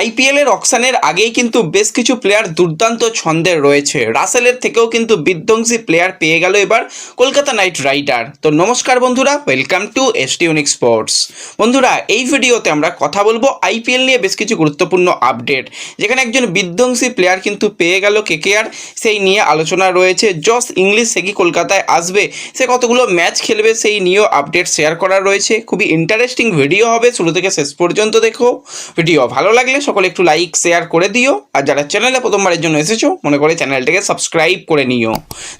IPL এর অকশানের আগেই কিন্তু বেশ কিছু প্লেয়ার দুর্দান্ত ছন্দের রয়েছে। রাসেলের থেকেও কিন্তু বিধ্বংসী প্লেয়ার পেয়ে গেল এবার কলকাতা নাইট রাইডার। তো নমস্কার বন্ধুরা welcome to ST unique sports বন্ধুরা, এই ভিডিওতে আমরা কথা বলব আইপিএল নিয়ে বেশ কিছু গুরুত্বপূর্ণ আপডেট যেখানে একজন বিধ্বংসী প্লেয়ার কিন্তু পেয়ে গেল কেকেআর সেই নিয়ে আলোচনা রয়েছে। জস ইংলিশ সে কি কলকাতায় আসবে? সে কতগুলো ম্যাচ খেলবে? সেই নিয়েও আপডেট শেয়ার করা রয়েছে। খুবই ইন্টারেস্টিং ভিডিও হবে। শুরু থেকে শেষ পর্যন্ত দেখো। ভিডিও ভালো লাগলে সকলে একটু লাইক শেয়ার করে দিও। আর যারা চ্যানেলে প্রথমবারের জন্য এসেছ, মনে করে চ্যানেলটাকে সাবস্ক্রাইব করে নিও।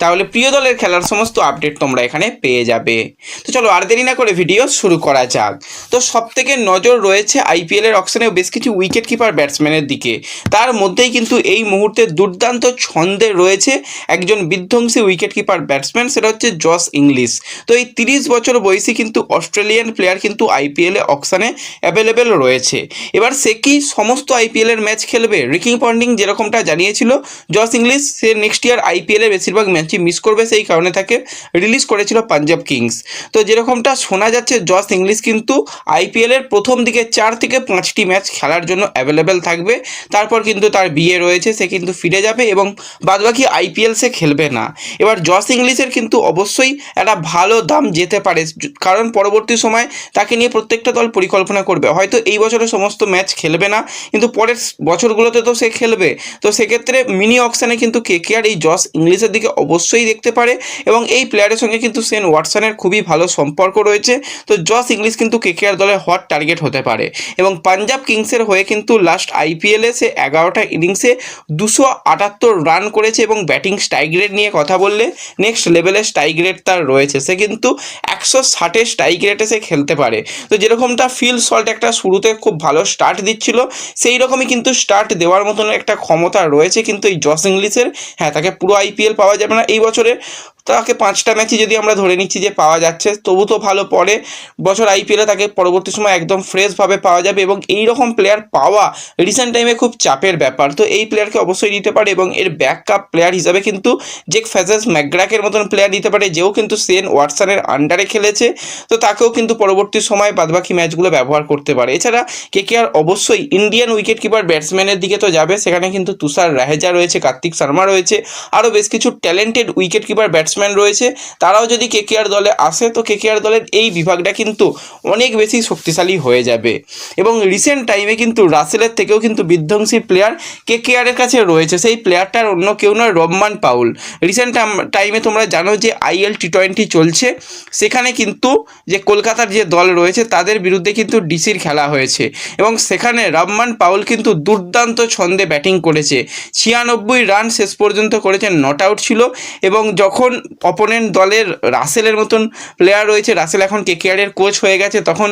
তাহলে প্রিয় দলের খেলার সমস্ত আপডেট তোমরা এখানে পেয়ে যাবে। তো চলো আর দেরি না করে ভিডিও শুরু করা যাক। তো সব থেকে নজর রয়েছে আইপিএলের অকশনে বেশ কিছু উইকেট কিপার ব্যাটসম্যানের দিকে। তার মধ্যেই কিন্তু এই মুহূর্তে দুর্দান্ত ছন্দে রয়েছে একজন বিধ্বংসী উইকেট কিপার ব্যাটসম্যান সেটা হচ্ছে জস ইংলিশ তো এই তিরিশ বছর বয়সী কিন্তু অস্ট্রেলিয়ান প্লেয়ার কিন্তু আইপিএলে অকশনে অ্যাভেলেবেল রয়েছে। এবার সে কি সমস্ত আইপিএলের ম্যাচ খেলবে। রিকিং পন্ডিং যেরকমটা জানিয়েছিল জস ইংলিশ সে নেক্সট ইয়ার আইপিএলের বেশিরভাগ ম্যাচই মিস করবে, সেই কারণে তাকে রিলিজ করেছিল পাঞ্জাব কিংস তো যেরকমটা শোনা যাচ্ছে জস ইংলিশ কিন্তু আইপিএলের প্রথম দিকে চার থেকে পাঁচটি ম্যাচ খেলার জন্য অ্যাভেলেবেল থাকবে। তারপর কিন্তু তার বিয়ে রয়েছে, সে কিন্তু ফিরে যাবে এবং বাদবাকি আইপিএল সে খেলবে না। এবার জস ইংলিশের কিন্তু অবশ্যই একটা ভালো দাম যেতে পারে, কারণ পরবর্তী সময় তাকে নিয়ে প্রত্যেকটা দল পরিকল্পনা করবে। হয়তো এই বছরে সমস্ত ম্যাচ খেলবে না কিন্তু পরের বছরগুলোতে তো সে খেলবে। তো সেক্ষেত্রে মিনি অকশানে কিন্তু কেকেআর এই জস ইংলিশের দিকে অবশ্যই দেখতে পারে এবং এই প্লেয়ারের সঙ্গে কিন্তু সেন ওয়াটসনের খুবই ভালো সম্পর্ক রয়েছে। তো জস ইংলিশ কিন্তু কেকেআর দলের হট টার্গেট হতে পারে এবং পাঞ্জাব কিংসের হয়ে কিন্তু লাস্ট আইপিএলে সে এগারোটা ইনিংসে দুশো আটাত্তর রান করেছে এবং ব্যাটিং স্ট্রাইক রেট নিয়ে কথা বললে নেক্সট লেভেলের স্ট্রাইক রেট তার রয়েছে। সে কিন্তু একশো ষাটের স্ট্রাইক রেটে সে খেলতে পারে। তো যেরকমটা ফিল সল্ট একটা শুরুতে খুব ভালো স্টার্ট দিচ্ছিল সেই রকমই কিন্তু স্টার্ট দেওয়ার মতন একটা ক্ষমতা রয়েছে কিন্তু এই জস ইংলিশের। হ্যাঁ তাকে পুরো আইপিএল পাওয়া যাবে না। এই বছরে তাকে পাঁচটা ম্যাচই যদি আমরা ধরে নিচ্ছি যে পাওয়া যাচ্ছে, তবু তো ভালো পরে বছর আইপিএলে তাকে পরবর্তী সময় একদম ফ্রেশভাবে পাওয়া যাবে এবং এই রকম প্লেয়ার পাওয়া রিসেন্ট টাইমে খুব চাপের ব্যাপার। তো এই প্লেয়ারকে অবশ্যই নিতে পারে এবং এর ব্যাকআপ প্লেয়ার হিসাবে কিন্তু জেক ফ্যাজেস ম্যাকগ্রাকের মতন প্লেয়ার নিতে পারে, যেও কিন্তু সেন ওয়াটসনের আন্ডারে খেলেছে। তো তাকেও কিন্তু পরবর্তী সময় বাদবাকি ম্যাচগুলো ব্যবহার করতে পারে। এছাড়া কে কে আর অবশ্যই ইন্ডিয়ান উইকেট কিপার ব্যাটসম্যানের দিকে তো যাবে। সেখানে কিন্তু তুষার রাহেজা রয়েছে, কার্তিক শর্মা রয়েছে। আরও বেশ কিছু ট্যালেন্টেড উইকেট কিপার ব্যাটসম্যান রয়েছে, তারাও যদি কেকেআর দলে আসে, তো কেকেআর দলের এই বিভাগটা কিন্তু অনেক বেশি শক্তিশালী হয়ে যাবে। এবং রিসেন্ট টাইমে কিন্তু রাসেলের থেকেও কিন্তু বিধ্বংসী প্লেয়ার কেকেআরের কাছে রয়েছে। সেই প্লেয়ারটার অন্য কেউ নয় রহমান পাউল। রিসেন্ট টাইমে তোমরা জানো যে আইএল টি টোয়েন্টি চলছে। সেখানে কিন্তু যে কলকাতার যে দল রয়েছে, তাদের বিরুদ্ধে কিন্তু ডিসির খেলা হয়েছে। এবং সেখানে রহমান পাউল কিন্তু দুর্দান্ত ছন্দে ব্যাটিং করেছে। ছিয়ানব্বই রান শেষ পর্যন্ত করেছেন নট আউট ছিল। এবং যখন অপোনেন্ট দলের রাসেলের মতন প্লেয়ার রয়েছে। রাসেল এখন কেকেআরের কোচ হয়ে গেছে। তখন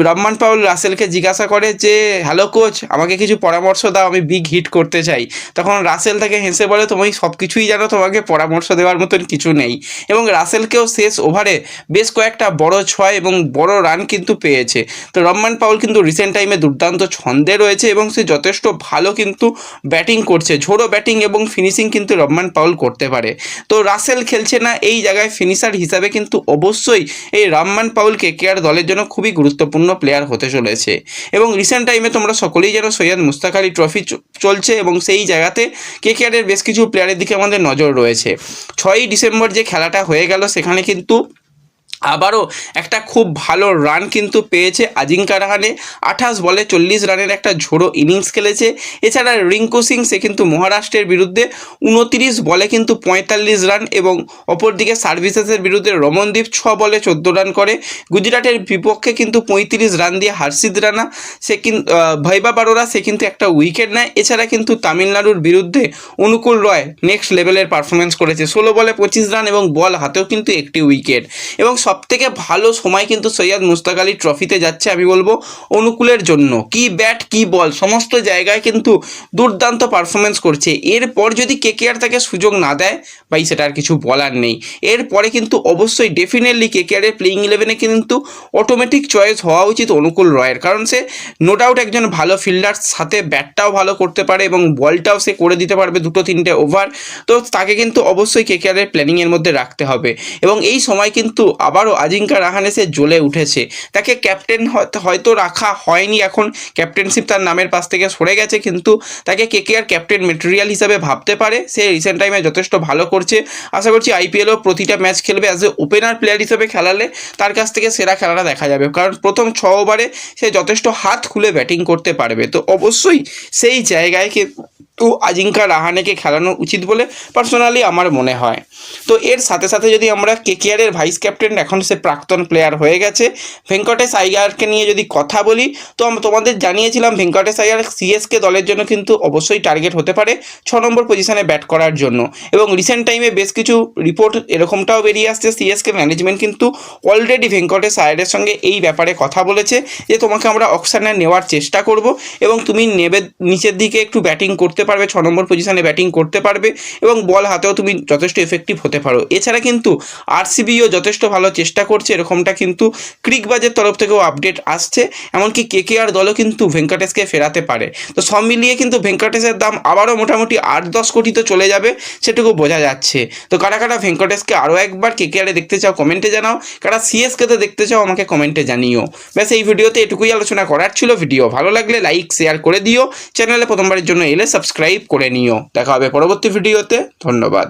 রহমান পাউল রাসেলকে জিজ্ঞাসা করে যে হ্যালো কোচ আমাকে কিছু পরামর্শ দাও, আমি বিগ হিট করতে চাই। তখন রাসেল তাকে হেসে বলে, তুমি সব কিছুই জানো, তোমাকে পরামর্শ দেওয়ার মতন কিছু নেই। এবং রাসেলকেও শেষ ওভারে বেশ কয়েকটা বড় ছয় এবং বড় রান কিন্তু পেয়েছে। তো রহমান পাউল কিন্তু রিসেন্ট টাইমে দুর্দান্ত ছন্দে রয়েছে এবং সে যথেষ্ট ভালো কিন্তু ব্যাটিং করছে। ঝোড়ো ব্যাটিং এবং ফিনিশিং কিন্তু রহমান পাউল করতে পারে। তো রাসেল খেলছে না, এই জায়গায় ফিনিশার হিসাবে কিন্তু অবশ্যই এই রামমান পাউল কে কেয়ার দলের জন্য খুবই গুরুত্বপূর্ণ প্লেয়ার হতে চলেছে। এবং রিসেন্ট টাইমে তোমরা সকলেই যেন সৈয়দ মুস্তাক আলী ট্রফি চলছে এবং সেই জায়গাতে কে কেকেআরের বেশ কিছু প্লেয়ারের দিকে আমাদের নজর রয়েছে। ছয়ই ডিসেম্বর যে খেলাটা হয়ে গেল, সেখানে কিন্তু আবারও একটা খুব ভালো রান কিন্তু পেয়েছে আজিঙ্কা রাহানে। আঠাশ বলে চল্লিশ রানের একটা ঝোড়ো ইনিংস খেলেছে। এছাড়া রিঙ্কু সিং, সে কিন্তু মহারাষ্ট্রের বিরুদ্ধে উনতিরিশ বলে কিন্তু পঁয়তাল্লিশ রান এবং অপরদিকে সার্ভিসেসের বিরুদ্ধে রমনদীপ ছ বলে চোদ্দ রান করে। গুজরাটের বিপক্ষে কিন্তু পঁয়ত্রিশ রান দিয়ে হার্ষিদ রানা, সে কিন্তু ভৈবা বারোরা সে কিন্তু একটা উইকেট নেয়। এছাড়া কিন্তু তামিলনাড়ুর বিরুদ্ধে অনুকূল রয় নেক্সট লেভেলের পারফরমেন্স করেছে। ষোলো বলে পঁচিশ রান এবং বল হাতেও কিন্তু একটি উইকেট এবং সব থেকে ভালো সময় কিন্তু সৈয়দ মুস্তাক আলী ট্রফিতে যাচ্ছে, আমি বলব অনুকূলের জন্য। কি ব্যাট কি বল সমস্ত জায়গায় কিন্তু দুর্দান্ত পারফরমেন্স করছে। এরপর যদি কেকেআর তাকে সুযোগ না দেয়, ভাই সেটা আর কিছু বলার নেই। এরপরে কিন্তু অবশ্যই ডেফিনেটলি কে কে কেকেআরের প্লেইং ইলেভেনে কিন্তু অটোমেটিক চয়েস হওয়া উচিত অনুকূল রয়ের। কারণ সে নো ডাউট একজন ভালো ফিল্ডার সাথে ব্যাটটাও ভালো করতে পারে এবং বলটাও সে করে দিতে পারবে দুটো তিনটে ওভার তো তাকে কিন্তু অবশ্যই কেকেআরের প্ল্যানিংয়ের মধ্যে রাখতে হবে। এবং এই সময় কিন্তু আবারও আজিঙ্কা রাহানে সে জ্বলে উঠেছে। তাকে ক্যাপ্টেন হয়তো- রাখা হয়নি এখন। ক্যাপ্টেনশিপ তার নামের পাশ থেকে সরে গেছে, কিন্তু তাকে কে কে আর ক্যাপ্টেন মেটেরিয়াল হিসাবে ভাবতে পারে? সে রিসেন্ট টাইমে যথেষ্ট ভালো করছে। আশা করছি আইপিএলও প্রতিটা ম্যাচ খেলবে অ্যাজ এ ওপেনার প্লেয়ার হিসেবে খেলালে তার কাছ থেকে সেরা খেলাটা দেখা যাবে। কারণ প্রথম ছ ওভারে সে যথেষ্ট হাত খুলে ব্যাটিং করতে পারবে। তো অবশ্যই সেই জায়গায় কিন্তু আজিঙ্কা রাহানেকে খেলানো উচিত বলে পার্সোনালি আমার মনে হয়। তো এর সাথে সাথে যদি আমরা কেকেআরের ভাইস ক্যাপ্টেন এখন সে প্রাক্তন প্লেয়ার হয়ে গেছে, ভেঙ্কটেশ আইয়ারকে নিয়ে যদি কথা বলি, তো তোমাদের জানিয়েছিলাম ভেঙ্কটেশ আইয়ার সিএসকে দলের জন্য কিন্তু অবশ্যই টার্গেট হতে পারে ছ নম্বর পজিশনে ব্যাট করার জন্য। এবং রিসেন্ট টাইমে বেশ কিছু রিপোর্ট এরকমটাও বেরিয়ে আসছে সিএসকে ম্যানেজমেন্ট কিন্তু অলরেডি ভেঙ্কটেশ আয়ারের সঙ্গে এই ব্যাপারে কথা বলেছে যে, তোমাকে আমরা অকশানে নেওয়ার চেষ্টা করব এবং তুমি নেবে নিচের দিকে একটু ব্যাটিং করতে পারবে, ছ নম্বর পজিশনে ব্যাটিং করতে পারবে এবং বল হাতেও তুমি যথেষ্ট এফেক্টিভ হতে পারো। এছাড়া কিন্তু আরসিবিও যথেষ্ট ভালো চেষ্টা করছে, এরকমটা কিন্তু ক্রিকবাজের তরফ থেকেও আপডেট আসছে, এমনকি কেকেআর দলও কিন্তু ভেঙ্কটেশকে ফেরাতে পারে। তো সব মিলিয়ে কিন্তু ভেঙ্কটেশের দাম আবারও মোটামুটি আট দশ কোটিতে চলে যাবে, সেটুকু বোঝা যাচ্ছে। তো কারা কারা ভেঙ্কটেশকে আরও একবার কেকেআরে দেখতে চাও কমেন্টে জানাও, কারা সিএসকেতে দেখতে চাও আমাকে কমেন্টে জানিও। ব্যাস, এই ভিডিওতে এটুকুই আলোচনা করার ছিল। ভিডিও ভালো লাগলে লাইক শেয়ার করে দিও। চ্যানেলে প্রথমবারের জন্য এলে সাবস্ক্রাইব করে নিও। দেখা হবে পরবর্তী ভিডিওতে। ধন্যবাদ।